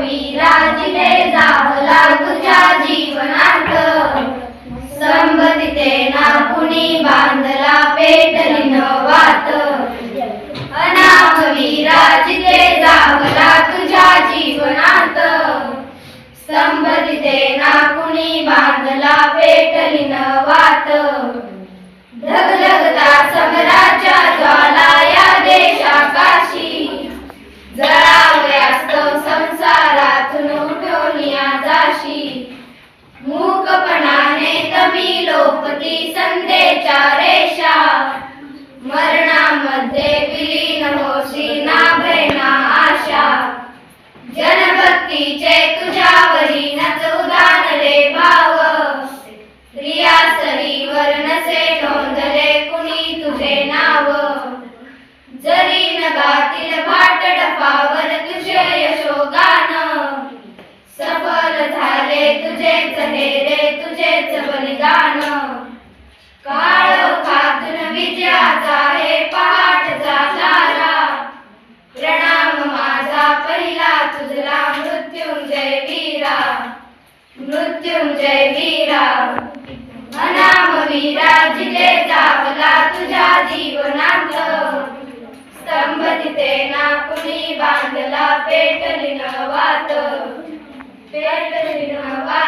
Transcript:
विराजिले जाहला तुझ्या जीवनात संबंधिते ना कुणी बांधला पेटली मूकपणाने तमी लोपती संध्येच्या रेषा मरणामध्ये विलीन होशी ना भयना आशा. जनभक्तीचे तुझ्यावरी नच उदान रे भाव. रियासरीवर नसे नोंदले कुणी तुझे नाव. जरी नगातील भाट डफावर तुझे यशोगान. सफल झाले तुझे चहेरे तुझे तुझेच मृत्युंजय वीरा अनाम वीरा जिथे चावला तुझ्या जीवनात। स्तंभ तिथे ना कुणी बांधला पेटली न वात। पेटली न वात।